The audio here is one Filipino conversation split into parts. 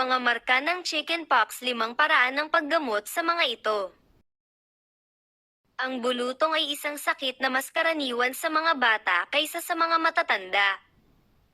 Mga marka ng chickenpox limang paraan ng paggamot sa mga ito. Ang bulutong ay isang sakit na mas karaniwan sa mga bata kaysa sa mga matatanda.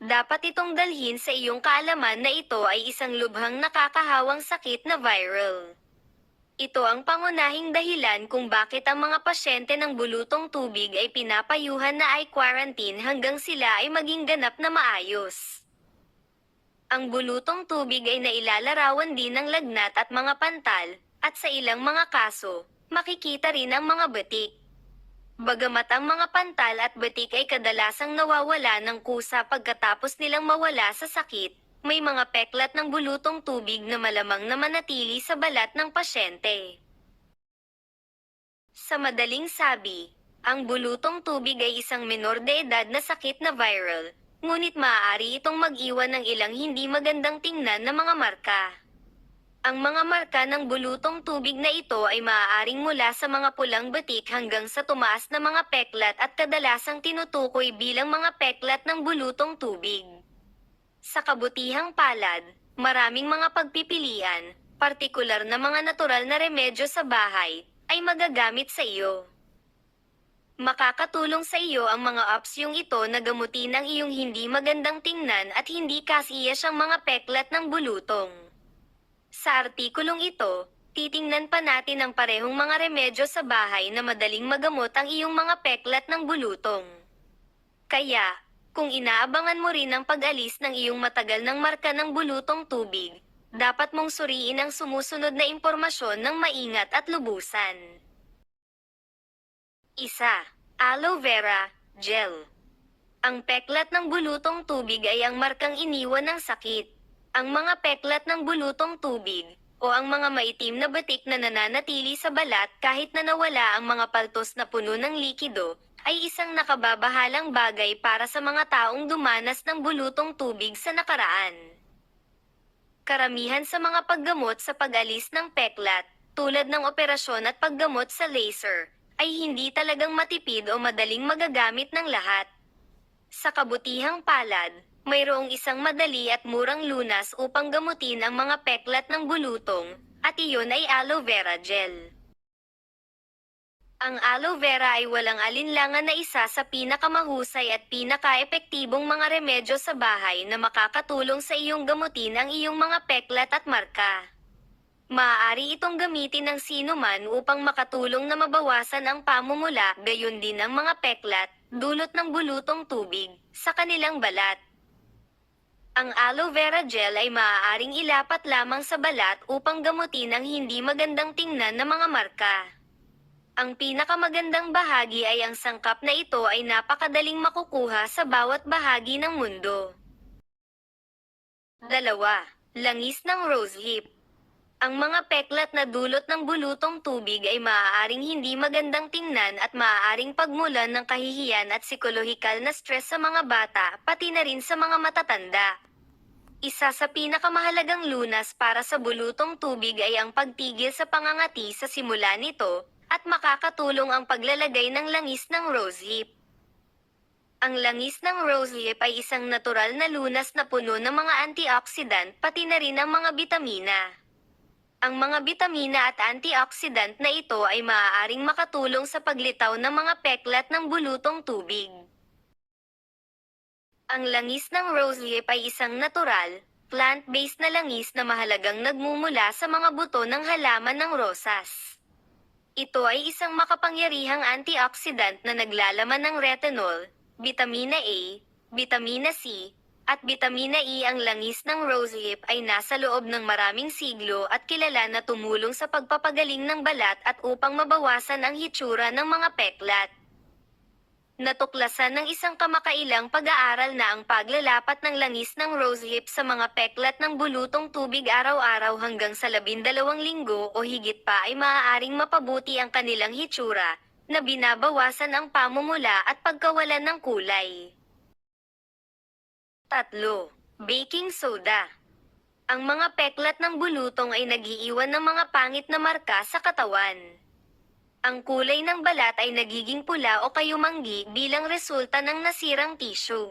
Dapat itong dalhin sa iyong kaalaman na ito ay isang lubhang nakakahawang sakit na viral. Ito ang pangunahing dahilan kung bakit ang mga pasyente ng bulutong tubig ay pinapayuhan na ay quarantine hanggang sila ay maging ganap na maayos. Ang bulutong tubig ay nailalarawan din ng lagnat at mga pantal, at sa ilang mga kaso, makikita rin ang mga batik. Bagamat ang mga pantal at batik ay kadalasang nawawala ng kusa pagkatapos nilang mawala sa sakit, may mga peklat ng bulutong tubig na malamang na manatili sa balat ng pasyente. Sa madaling sabi, ang bulutong tubig ay isang menor de edad na sakit na viral, ngunit maaari itong mag-iwan ng ilang hindi magandang tingnan na mga marka. Ang mga marka ng bulutong tubig na ito ay maaaring mula sa mga pulang batik hanggang sa tumaas na mga peklat at kadalasang tinutukoy bilang mga peklat ng bulutong tubig. Sa kabutihang palad, maraming mga pagpipilian, partikular na mga natural na remedyo sa bahay, ay magagamit sa iyo. Makakatulong sa iyo ang mga opsyong ito na gamutin ang iyong hindi magandang tingnan at hindi kasiya siyang mga peklat ng bulutong. Sa artikulong ito, titingnan pa natin ang parehong mga remedyo sa bahay na madaling magamot ang iyong mga peklat ng bulutong. Kaya, kung inaabangan mo rin ang pag-alis ng iyong matagal ng marka ng bulutong tubig, dapat mong suriin ang sumusunod na impormasyon ng maingat at lubusan. Isa, aloe vera, gel. Ang peklat ng bulutong tubig ay ang markang iniwan ng sakit. Ang mga peklat ng bulutong tubig, o ang mga maitim na batik na nananatili sa balat kahit na nawala ang mga paltos na puno ng likido, ay isang nakababahalang bagay para sa mga taong dumanas ng bulutong tubig sa nakaraan. Karamihan sa mga paggamot sa pag-alis ng peklat, tulad ng operasyon at paggamot sa laser, ay hindi talagang matipid o madaling magagamit ng lahat. Sa kabutihang palad, mayroong isang madali at murang lunas upang gamutin ang mga peklat ng bulutong, at iyon ay aloe vera gel. Ang aloe vera ay walang alinlangan na isa sa pinakamahusay at pinaka-epektibong mga remedyo sa bahay na makakatulong sa iyong gamutin ang iyong mga peklat at marka. Maaari itong gamitin ng sino man upang makatulong na mabawasan ang pamumula, gayon din ang mga peklat, dulot ng bulutong tubig, sa kanilang balat. Ang aloe vera gel ay maaaring ilapat lamang sa balat upang gamutin ang hindi magandang tingnan na mga marka. Ang pinakamagandang bahagi ay ang sangkap na ito ay napakadaling makukuha sa bawat bahagi ng mundo. Dalawa, langis ng rosehip. Ang mga peklat na dulot ng bulutong tubig ay maaaring hindi magandang tingnan at maaaring pagmulan ng kahihiyan at psikolohikal na stress sa mga bata, pati na rin sa mga matatanda. Isa sa pinakamahalagang lunas para sa bulutong tubig ay ang pagtigil sa pangangati sa simula nito, at makakatulong ang paglalagay ng langis ng rosehip. Ang langis ng rosehip ay isang natural na lunas na puno ng mga antioxidant pati na rin ang mga bitamina. Ang mga bitamina at antioxidant na ito ay maaaring makatulong sa paglitaw ng mga peklat ng bulutong tubig. Ang langis ng rosehip ay isang natural, plant-based na langis na mahalagang nagmumula sa mga buto ng halaman ng rosas. Ito ay isang makapangyarihang antioxidant na naglalaman ng retinol, vitamina A, vitamina C, at vitamina E ang langis ng rosehip ay nasa loob ng maraming siglo at kilala na tumulong sa pagpapagaling ng balat at upang mabawasan ang hitsura ng mga peklat. Natuklasan ng isang kamakailang pag-aaral na ang paglalapat ng langis ng rosehip sa mga peklat ng bulutong tubig araw-araw hanggang sa labindalawang linggo o higit pa ay maaaring mapabuti ang kanilang hitsura, na binabawasan ang pamumula at pagkawalan ng kulay. Tatlo, baking soda. Ang mga peklat ng bulutong ay nagiiwan ng mga pangit na marka sa katawan. Ang kulay ng balat ay nagiging pula o kayumanggi bilang resulta ng nasirang tissue.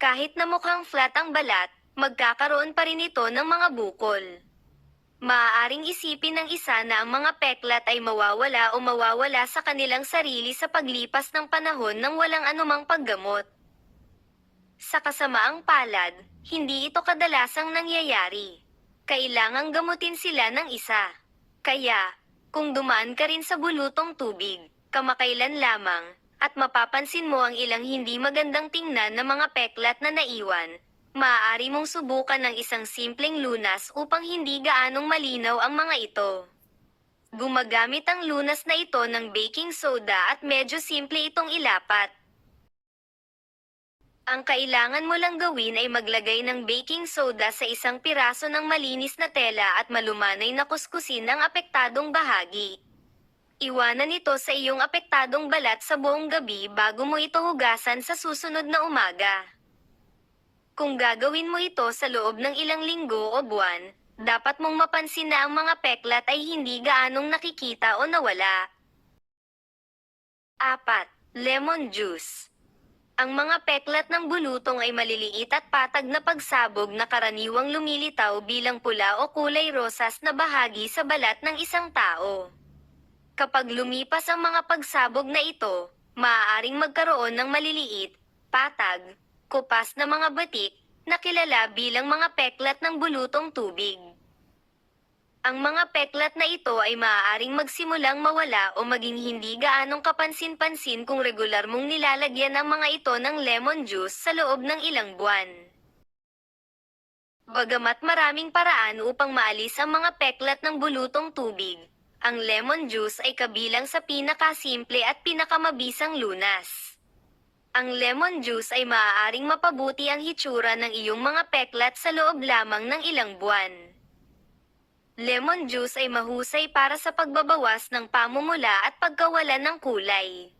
Kahit na mukhang flat ang balat, magkakaroon pa rin ito ng mga bukol. Maaaring isipin ng isa na ang mga peklat ay mawawala o mawawala sa kanilang sarili sa paglipas ng panahon ng walang anumang paggamot. Sa kasamaang palad, hindi ito kadalasang nangyayari. Kailangang gamutin sila ng isa. Kaya, kung dumaan ka rin sa bulutong tubig, kamakailan lamang, at mapapansin mo ang ilang hindi magandang tingnan na mga peklat na naiwan, maaari mong subukan ng isang simpleng lunas upang hindi gaanong malinaw ang mga ito. Gumagamit ang lunas na ito ng baking soda at medyo simple itong ilapat. Ang kailangan mo lang gawin ay maglagay ng baking soda sa isang piraso ng malinis na tela at malumanay na kuskusin ang apektadong bahagi. Iwanan ito sa iyong apektadong balat sa buong gabi bago mo ito hugasan sa susunod na umaga. Kung gagawin mo ito sa loob ng ilang linggo o buwan, dapat mong mapansin na ang mga peklat ay hindi gaanong nakikita o nawala. 4. Lemon juice. Ang mga peklat ng bulutong ay maliliit at patag na pagsabog na karaniwang lumilitaw bilang pula o kulay rosas na bahagi sa balat ng isang tao. Kapag lumipas ang mga pagsabog na ito, maaaring magkaroon ng maliliit, patag, kupas na mga batik, na kilala bilang mga peklat ng bulutong tubig. Ang mga peklat na ito ay maaaring magsimulang mawala o maging hindi gaanong kapansin-pansin kung regular mong nilalagyan ang mga ito ng lemon juice sa loob ng ilang buwan. Bagamat maraming paraan upang maalis ang mga peklat ng bulutong tubig, ang lemon juice ay kabilang sa pinakasimple at pinakamabisang lunas. Ang lemon juice ay maaaring mapabuti ang hitsura ng iyong mga peklat sa loob lamang ng ilang buwan. Lemon juice ay mahusay para sa pagbabawas ng pamumula at pagkawalan ng kulay.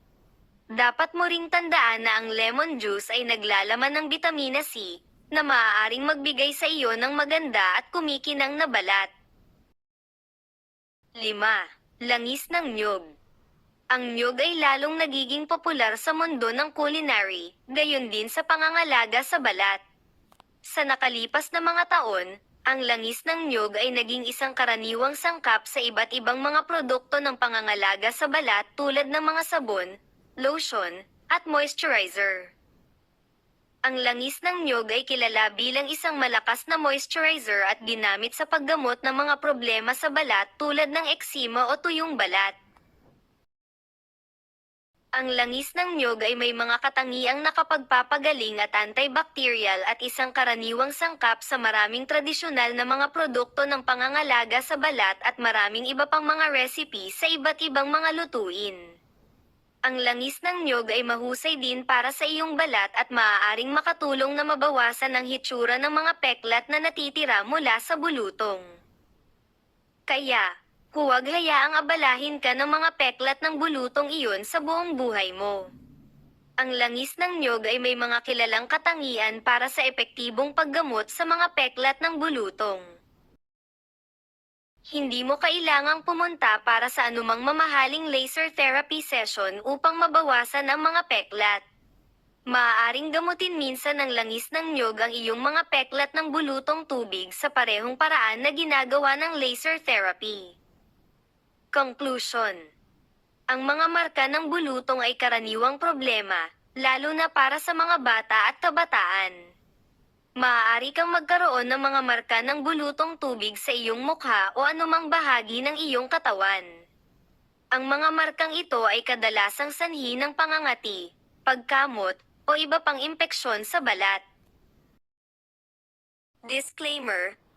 Dapat mo ring tandaan na ang lemon juice ay naglalaman ng bitamina C, na maaaring magbigay sa iyo ng maganda at kumikinang na balat. 5. Langis ng nyog. Ang nyog ay lalong nagiging popular sa mundo ng culinary, gayon din sa pangangalaga sa balat. Sa nakalipas na mga taon, ang langis ng nyog ay naging isang karaniwang sangkap sa iba't ibang mga produkto ng pangangalaga sa balat tulad ng mga sabon, lotion, at moisturizer. Ang langis ng nyog ay kilala bilang isang malakas na moisturizer at ginamit sa paggamot ng mga problema sa balat tulad ng eksima o tuyong balat. Ang langis ng nyog ay may mga katangiang nakapagpapagaling at antibacterial at isang karaniwang sangkap sa maraming tradisyonal na mga produkto ng pangangalaga sa balat at maraming iba pang mga recipe sa iba't ibang mga lutuin. Ang langis ng nyog ay mahusay din para sa iyong balat at maaaring makatulong na mabawasan ang hitsura ng mga peklat na natitira mula sa bulutong. Kaya, huwag hayaang abalahin ka ng mga peklat ng bulutong iyon sa buong buhay mo. Ang langis ng nyog ay may mga kilalang katangian para sa epektibong paggamot sa mga peklat ng bulutong. Hindi mo kailangang pumunta para sa anumang mamahaling laser therapy session upang mabawasan ang mga peklat. Maaaring gamutin minsan ng langis ng nyog ang iyong mga peklat ng bulutong tubig sa parehong paraan na ginagawa ng laser therapy. Conclusion Ang mga marka ng bulutong ay karaniwang problema, lalo na para sa mga bata at kabataan. Maaari kang magkaroon ng mga marka ng bulutong tubig sa iyong mukha o anumang bahagi ng iyong katawan. Ang mga markang ito ay kadalasang sanhi ng pangangati, pagkamot, o iba pang impeksyon sa balat. Disclaimer,